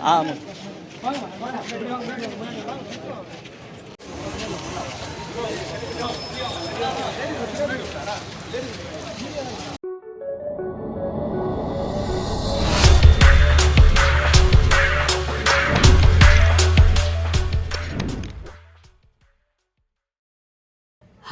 아, 뭐.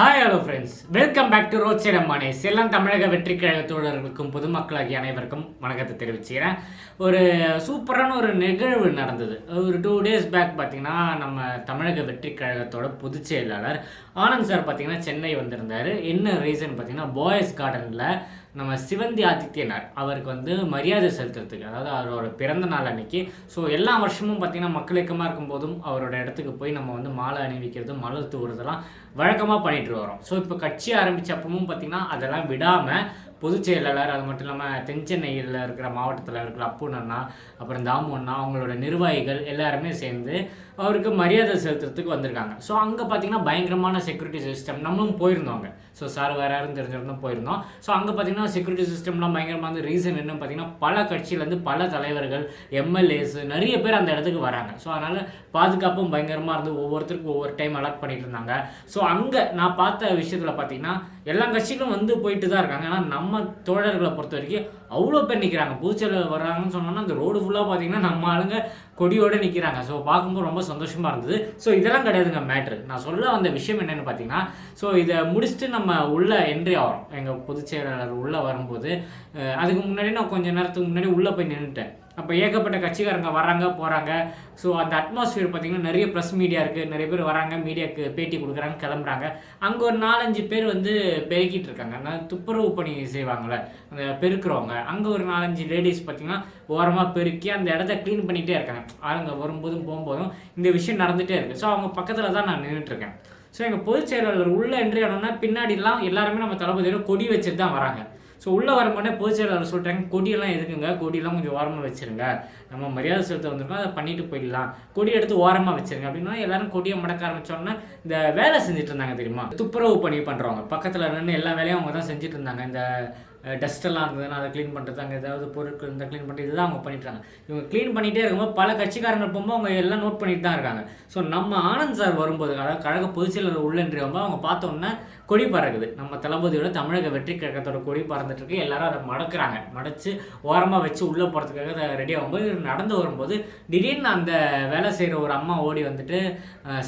Hi hello friends welcome back to road side அம்மானேஸ் எல்லாம் தமிழக வெற்றி கழக தோழர்களுக்கும் பொதுமக்களாகிய அனைவருக்கும் வணக்கத்தை தெரிவிச்சுக்கிறேன் ஒரு சூப்பரான ஒரு நிகழ்வு நடந்தது ஒரு டூ டேஸ் பேக் பார்த்திங்கன்னா நம்ம தமிழக வெற்றி கழகத்தோட பொதுச் செயலாளர் ஆனந்த் சார் பார்த்தீங்கன்னா சென்னை வந்திருந்தார் என்ன ரீசன் பார்த்தீங்கன்னா பாய்ஸ் கார்டனில் நம்ம சிவந்தி ஆதித்யனார் அவருக்கு வந்து மரியாதை செலுத்துறதுக்கு அதாவது அவரோட பிறந்த நாள் அன்னைக்கு. ஸோ எல்லா வருஷமும் பார்த்தீங்கன்னா மக்கள் இயக்கமாக இருக்கும்போதும் அவரோட இடத்துக்கு போய் நம்ம வந்து மாலை அணிவிக்கிறது மலர் தூவுறதெல்லாம் வழக்கமாக பண்ணிட்டு வரோம் ஸோ இப்போ கட்சி ஆரம்பிச்சப்பவும் பார்த்திங்கன்னா அதெல்லாம் விடாமல் பொதுச் செயலாளர் அது மட்டும் இல்லாமல் தென்சென்னையில் இருக்கிற மாவட்டத்தில் இருக்கிற அப்புன் அண்ணா அப்புறம் தாமு அண்ணா அவங்களோட நிர்வாகிகள் எல்லாருமே சேர்ந்து அவருக்கு மரியாதை செலுத்துறதுக்கு வந்திருக்காங்க. ஸோ அங்கே பார்த்தீங்கன்னா பயங்கரமான செக்யூரிட்டி சிஸ்டம் நம்மளும் போயிருந்தோங்க ஸோ சார் வேறு யாரும் தெரிஞ்சிருந்தோம் போயிருந்தோம். ஸோ அங்கே பார்த்தீங்கன்னா செக்யூரிட்டி சிஸ்டம்லாம் பயங்கரமாக வந்து ரீசன் என்னன்னு பார்த்தீங்கன்னா பல கட்சியிலேருந்து பல தலைவர்கள் எம்எல்ஏஸ் நிறைய பேர் அந்த இடத்துக்கு வராங்க. ஸோ அதனால் பாதுகாப்பும் பயங்கரமாக இருந்து ஒவ்வொருத்தருக்கும் ஒவ்வொரு டைம் அலாட் பண்ணிட்டு இருந்தாங்க. ஸோ அங்கே நான் பார்த்த விஷயத்தில் பார்த்தீங்கன்னா எல்லா கட்சிகளும் வந்து போயிட்டு தான் இருக்காங்க. ஆனால் நம்ம நம்ம தோழர்களை பொறுத்த வரைக்கும் அவ்வளோ பேர் நிற்கிறாங்க பூச்சல் வர்றாங்கன்னு சொன்னோன்னா அந்த ரோடு ஃபுல்லாக பார்த்தீங்கன்னா நம்ம ஆளுங்க கொடியோடு நிற்கிறாங்க ஸோ பார்க்கும்போது ரொம்ப சந்தோஷமாக இருந்தது. ஸோ இதெல்லாம் கிடையாதுங்க மேட்ரு நான் சொல்ல வந்த விஷயம் என்னென்னு பார்த்தீங்கன்னா ஸோ இதை முடிச்சுட்டு நம்ம உள்ளே என்ட்ரி ஆகிறோம் எங்கள் பொதுச் செயலாளர் உள்ளே வரும்போது அதுக்கு முன்னாடி நான் கொஞ்சம் நேரத்துக்கு முன்னாடி உள்ளே போய் நின்றுட்டேன் அப்போ ஏகப்பட்ட கட்சிக்காரங்க வராங்க போகிறாங்க ஸோ அந்த அட்மாஸ்பியர் பார்த்தீங்கன்னா நிறைய ப்ரெஸ் மீடியா இருக்குது நிறைய பேர் வராங்க மீடியாவுக்கு பேட்டி கொடுக்குறாங்க கிளம்புறாங்க. அங்கே ஒரு நாலஞ்சு பேர் வந்து பெருக்கிட்டு இருக்காங்க. நான் துப்புரவு பணி செய்வாங்கள்ல அந்த பெருக்கிறவங்க. அங்கே ஒரு நாலஞ்சு லேடிஸ் பார்த்திங்கன்னா ஓரமாக பெருக்கி அந்த இடத்த க்ளீன் பண்ணிகிட்டே இருக்காங்க. ஆளுங்க வரும்போதும் போகும்போதும் இந்த விஷயம் நடந்துகிட்டே இருக்குது ஸோ அவங்க பக்கத்தில் தான் நான் நின்றுட்டு இருக்கேன். ஸோ எங்கள் பொதுச் செயலாளர் உள்ளே என்று ஆனோன்னா பின்னாடிலாம் எல்லாருமே நம்ம தளபதியோட கொடி வச்சுட்டு தான் வராங்க. ஸோ உள்ளே வரும்போதே பொதுச் செயலாளர் சொல்லிட்டாங்க. கொடியெல்லாம் எதுக்குங்க? கொடியெல்லாம் கொஞ்சம் ஓரமாக வச்சுருங்க. நம்ம மரியாதை செலுத்த வந்திருக்கோம். அதை பண்ணிட்டு போயிடலாம். கொடி எடுத்து ஓரமாக வச்சிருங்க. அப்படின்னா எல்லாரும் கொடியை மடக்க ஆரம்பித்தோன்னா இந்த வேலை செஞ்சுட்டு இருந்தாங்க தெரியுமா? துப்புரவு பணி பண்ணுறவங்க பக்கத்தில் நின்று எல்லா வேலையும் அவங்க தான் செஞ்சுட்டு இருந்தாங்க. இந்த டஸ்ட்டெல்லாம் இருந்ததுன்னா அதை க்ளீன் பண்ணுறது அங்கே ஏதாவது பொருட்கள் இருந்தால் க்ளீன் பண்ணுறது இதுதான் அவங்க பண்ணிட்டுருக்காங்க இவங்க க்ளீன் பண்ணிகிட்டே இருக்கும்போது பல கட்சிக்காரங்க போகும்போது அவங்க எல்லாம் நோட் பண்ணிட்டு தான் இருக்காங்க. ஸோ நம்ம ஆனந்த் சார் வரும்போது அதாவது கழக பொதுச்செயலர் உள்ளன்றி வரும்போது அவங்க பார்த்தோன்னே கொடி பறக்குது. நம்ம தளபதியோட தமிழக வெற்றி கழகத்தோட கொடி பறந்துட்டுருக்கு எல்லாரும் அதை மடக்குறாங்க. மடச்சு ஓரமாக வச்சு உள்ளே போகிறதுக்காக அதை ரெடி ஆகும்போது இவர் நடந்து வரும்போது திடீர்னு அந்த வேலை செய்கிற ஒரு அம்மா ஓடி வந்துட்டு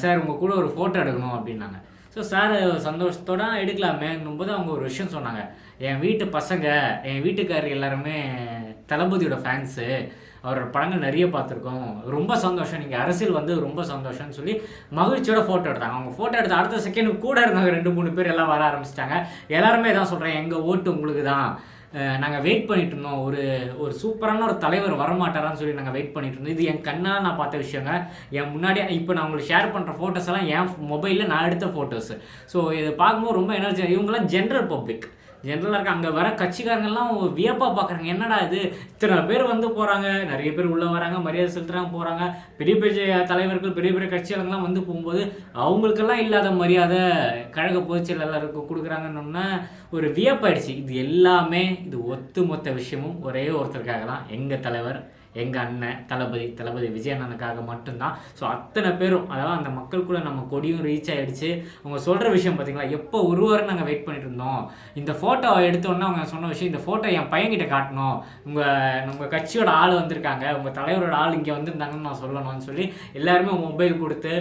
சார் உங்கள் கூட ஒரு ஃபோட்டோ எடுக்கணும் அப்படின்னாங்க. ஸோ சார் சந்தோஷத்தோட எடுக்கலாமேங்கும் போது அவங்க ஒரு விஷயம் சொன்னாங்க. என் வீட்டு பசங்க என் வீட்டுக்காரர் எல்லாருமே தளபதியோட ஃபேன்ஸு அவரோட படங்கள் நிறைய பார்த்துருக்கோம். ரொம்ப சந்தோஷம். நீங்கள் அரசியல் வந்து ரொம்ப சந்தோஷம்னு சொல்லி மகிழ்ச்சியோட ஃபோட்டோ எடுத்தாங்க. அவங்க ஃபோட்டோ எடுத்த அடுத்த செகண்ட் கூட இருந்தாங்க. ரெண்டு மூணு பேர் எல்லாம் வர ஆரம்பிச்சிட்டாங்க. எல்லாருமே தான் சொல்கிறேன் எங்கள் ஓட்டு உங்களுக்கு தான் நாங்கள் வெயிட் பண்ணிட்டு இருந்தோம். ஒரு ஒரு சூப்பரான ஒரு தலைவர் வரமாட்டாரான்னு சொல்லி நாங்கள் வெயிட் பண்ணிட்டு இருந்தோம். இது என் கண்ணால் நான் பார்த்த விஷயங்க. என் முன்னாடியே இப்போ நான் உங்களுக்கு ஷேர் பண்ணுற ஃபோட்டோஸ் எல்லாம் என் மொபைலில் நான் எடுத்த ஃபோட்டோஸ் ஸோ இதை பார்க்கும்போது ரொம்ப எனர்ஜி இவங்கெல்லாம் ஜென்ரல் பப்ளிக் ஜென்ரலாக இருக்க அங்கே வர கட்சிக்காரங்கெல்லாம் வியப்பாக பார்க்குறாங்க என்னடா இது? இத்தனை பேர் வந்து போகிறாங்க நிறைய பேர் உள்ளே வராங்க மரியாதை செலுத்துறாங்க போகிறாங்க பெரிய பெரிய தலைவர்கள் பெரிய பெரிய கட்சியாளங்கள்லாம் வந்து போகும்போது அவங்களுக்கெல்லாம் இல்லாத மரியாதை கழக பொதுச் செயலாளருக்கு கொடுக்குறாங்கன்னொன்னா ஒரு வியப்பாயிடுச்சு. இது எல்லாமே இது ஒட்டுமொத்த விஷயமும் ஒரே ஒருத்தருக்காக தான் எங்கள் தலைவர் எங்கள் அண்ணன் தளபதி தளபதி விஜய் அண்ணனுக்காக மட்டும்தான். ஸோ அத்தனை பேரும் அதாவது அந்த மக்களுக்குள்ளே நம்ம கொடியும் ரீச் ஆகிடுச்சு அவங்க சொல்கிற விஷயம் பார்த்தீங்களா எப்போ ஒரு வாரம் நாங்கள் வெயிட் பண்ணிட்டு இருந்தோம். இந்த ஃபோட்டோவை எடுத்தோன்னே அவங்க சொன்ன விஷயம் இந்த ஃபோட்டோ என் பையன்கிட்ட காட்டணும். உங்கள் உங்கள் கட்சியோட ஆள் வந்திருக்காங்க. உங்கள் தலைவரோட ஆள் இங்கே வந்திருந்தாங்கன்னு நான் சொல்லணும்னு சொல்லி எல்லாருமே மொபைல் கொடுத்து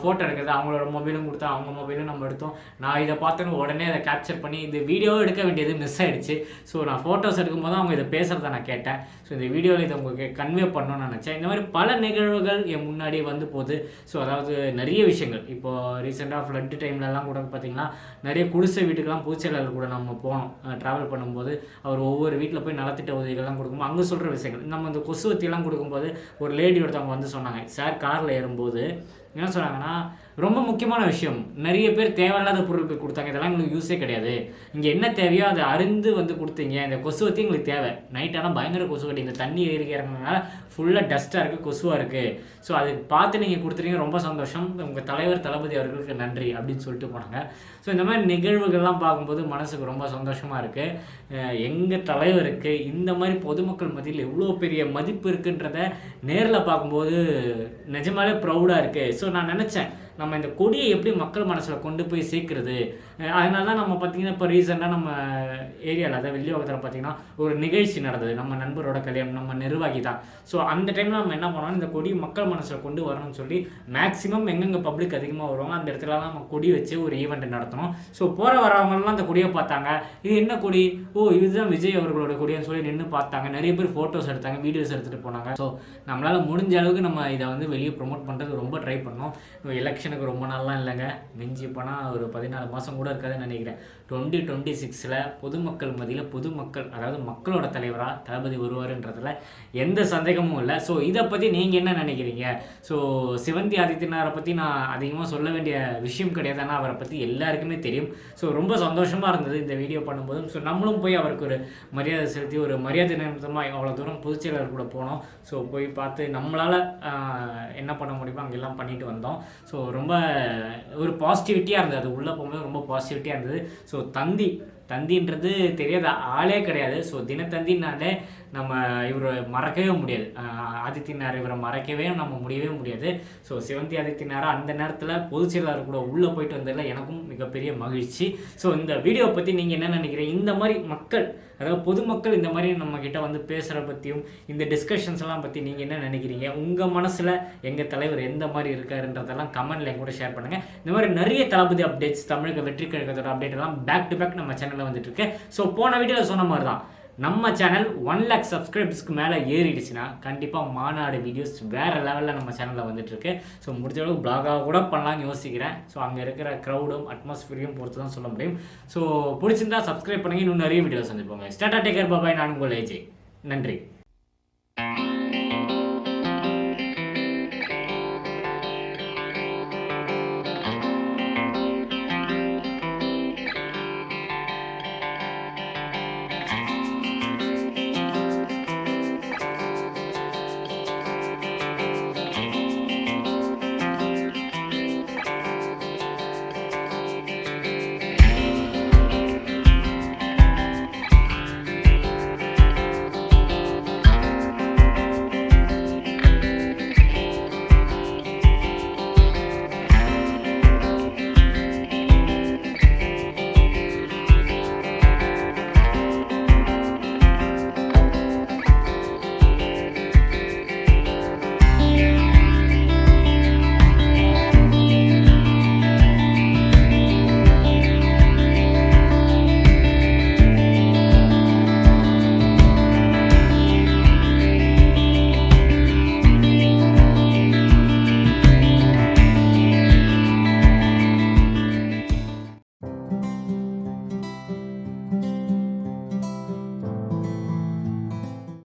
ஃபோட்டோ எடுக்கிறது அவங்களோட மொபைலும் கொடுத்தா அவங்க மொபைலும் நம்ம எடுத்தோம். நான் இதை பார்த்தோன்னு உடனே அதை கேப்சர் பண்ணி இந்த வீடியோவும் எடுக்க வேண்டியது மிஸ் ஆகிடுச்சு ஸோ நான் ஃபோட்டோஸ் எடுக்கும்போது அவங்க இதை பேசுகிறத நான் கேட்டேன். ஸோ இந்த வீடியோவில் இதை உங்களுக்கு கன்வே பண்ணணும்னு நினச்சேன். இந்த மாதிரி பல நிகழ்வுகள் என் முன்னாடியே வந்து போகுது. ஸோ அதாவது நிறைய விஷயங்கள். இப்போ ரீசெண்டாக ஃப்ளட்டு டைம்லலாம் கூட பார்த்தீங்கன்னா நிறைய குடிசை வீட்டுக்கெல்லாம் பூச்செயலாளர் கூட நம்ம போனோம். ட்ராவல் பண்ணும்போது அவர் ஒவ்வொரு வீட்டில் போய் நலத்திட்ட உதவிகள்லாம் கொடுக்கும்போது அங்கே சொல்கிற விஷயங்கள். நம்ம இந்த கொசுவத்தியெல்லாம் கொடுக்கும்போது ஒரு லேடி ஒருத்தவங்க வந்து சொன்னாங்க சார் காரில் ஏறும்போது என்ன சொன்னாங்கன்னா ரொம்ப முக்கியமான விஷயம். நிறைய பேர் தேவையில்லாத பொருட்கள் கொடுத்தாங்க. இதெல்லாம் எங்களுக்கு யூஸே கிடையாது. இங்கே என்ன தேவையோ அதை அறிந்து வந்து கொடுத்தீங்க. இந்த கொசு வத்தி எங்களுக்கு தேவை. நைட்டாலாம் பயங்கர கொசு கட்டி இந்த தண்ணி ஏறி இறங்குறதுனால ஃபுல்லாக டஸ்ட்டாக இருக்குது கொசுவாக இருக்குது ஸோ அது பார்த்து நீங்கள் கொடுத்துறீங்க ரொம்ப சந்தோஷம். உங்கள் தலைவர் தளபதி அவர்களுக்கு நன்றி அப்படின்னு சொல்லிட்டு போனாங்க. ஸோ இந்த மாதிரி நிகழ்வுகள்லாம் பார்க்கும்போது மனசுக்கு ரொம்ப சந்தோஷமாக இருக்குது எங்கள் தலைவருக்கு இந்த மாதிரி பொதுமக்கள் மத்தியில் எவ்வளோ பெரிய மதிப்பு இருக்குன்றத நேரில் பார்க்கும்போது நிஜமாலே ப்ரௌடாக இருக்குது ஸோ நான் நினச்சேன். நம்ம இந்த கொடியை எப்படி மக்கள் மனசில் கொண்டு போய் சேர்க்குறது? அதனால தான் நம்ம பார்த்திங்கன்னா இப்போ ரீசெண்டாக நம்ம ஏரியாவில் அதாவது வெள்ளியோகத்தில் பார்த்திங்கன்னா ஒரு நிகழ்ச்சி நடந்தது. நம்ம நண்பரோட கல்யாணம் நம்ம நிர்வாகி தான். ஸோ அந்த டைமில் நம்ம என்ன பண்ணோம் இந்த கொடி மக்கள் மனசில் கொண்டு வரணும்னு சொல்லி மேக்ஸிமம் எங்கெங்கே பப்ளிக் அதிகமாக வருவாங்க அந்த இடத்துலலாம் நம்ம கொடி வச்சு ஒரு ஈவெண்ட் நடத்தணும். ஸோ போகிற வரவங்கலாம் அந்த கொடியை பார்த்தாங்க. இது என்ன கொடி? ஓ இதுதான் விஜய் அவர்களோட கொடின்னு சொல்லி நின்று பார்த்தாங்க. நிறைய பேர் ஃபோட்டோஸ் எடுத்தாங்க வீடியோஸ் எடுத்துகிட்டு போனாங்க. ஸோ நம்மளால் முடிஞ்ச அளவுக்கு நம்ம இதை வந்து வெளியே ப்ரொமோட் பண்ணுறது ரொம்ப ட்ரை பண்ணோம். எலெக்ஷனுக்கு ரொம்ப நாள்லாம் இல்லைங்க. மிஞ்சி போனால் ஒரு பதினாலு மாதம் கூட இருக்காதுன்னு நினைக்கிறேன். டுவெண்ட்டி டுவெண்ட்டி சிக்ஸில் பொதுமக்கள் மத்தியில் பொதுமக்கள் அதாவது மக்களோட தலைவராக தளபதி வருவாருன்றதுல எந்த சந்தேகமும் இல்லை. ஸோ இதை பற்றி நீங்கள் என்ன நினைக்கிறீங்க? ஸோ சிவந்தி ஆதித்யநாரை பற்றி நான் அதிகமாக சொல்ல வேண்டிய விஷயம் கிடையாது. ஆனால் அவரை பற்றி எல்லாருக்குமே தெரியும். ஸோ ரொம்ப சந்தோஷமாக இருந்தது இந்த வீடியோ பண்ணும்போதும். ஸோ நம்மளும் போய் அவருக்கு ஒரு மரியாதை செலுத்தி ஒரு மரியாதை நிமித்தமாக அவ்வளோ தூரம் பொதுச்செயலர் கூட போனோம். ஸோ போய் பார்த்து நம்மளால் என்ன பண்ண முடியுமோ அங்கெல்லாம் பண்ணிட்டு வந்தோம். ஸோ ரொம்ப ஒரு பாசிட்டிவிட்டியாக இருந்தது. அது உள்ளே போகும்போது ரொம்ப பாசிட்டிவிட்டியாக இருந்தது. ஸோ தந்தி தந்தின்றது தெரியாத ஆளே கிடையாது. ஸோ தினத்தந்தினாலே நம்ம இவரை மறக்கவே முடியாது. ஆதித்யநாத் இவரை மறக்கவே நம்ம முடியவே முடியாது. ஸோ சிவந்தி ஆதித்யநாத் அந்த நேரத்தில் பொதுச் செயலாளர் கூட உள்ளே போயிட்டு வந்ததில் எனக்கும் மிகப்பெரிய மகிழ்ச்சி. ஸோ இந்த வீடியோ பற்றி நீங்கள் என்ன நினைக்கிறீங்க? இந்த மாதிரி மக்கள் அதாவது பொதுமக்கள் இந்த மாதிரி நம்ம கிட்ட வந்து பேசுகிற பற்றியும் இந்த டிஸ்கஷன்ஸ்லாம் பற்றி நீங்கள் என்ன நினைக்கிறீங்க? உங்கள் மனசில் எங்கள் தலைவர் எந்த மாதிரி இருக்காருன்றதெல்லாம் கமெண்ட்ல கூட ஷேர் பண்ணுங்கள் இந்த மாதிரி நிறைய தளபதி அப்டேட்ஸ் தமிழக வெற்றி கழகத்தோட அப்டேட் எல்லாம் பேக் டு பேக் நம்ம சேனல் வந்துட்டு இருக்கு ஸோ போன வீடியோவில் சொன்ன மாதிரி தான் நம்ம சேனல் ஒன் லேக் சப்ஸ்கிரைப்ஸ்க்கு மேலே ஏறிடுச்சுன்னா கண்டிப்பாக மாநாடு வீடியோஸ் வேறு லெவலில் நம்ம சேனலில் வந்துட்டுருக்கு. ஸோ முடிஞ்ச அளவுக்கு பிளாகாக கூட பண்ணலாம்னு யோசிக்கிறேன். ஸோ அங்கே இருக்கிற க்ரௌடும் அட்மாஸ்பியரையும் பொறுத்து தான் சொல்ல முடியும். ஸோ பிடிச்சிருந்தா சப்ஸ்கிரைப் பண்ணி இன்னும் நிறைய வீடியோஸ் வந்துப்போங்க ஸ்டாட்டா டேக்கர் பாபாய் நான் உங்கள் ஏஜே நன்றி.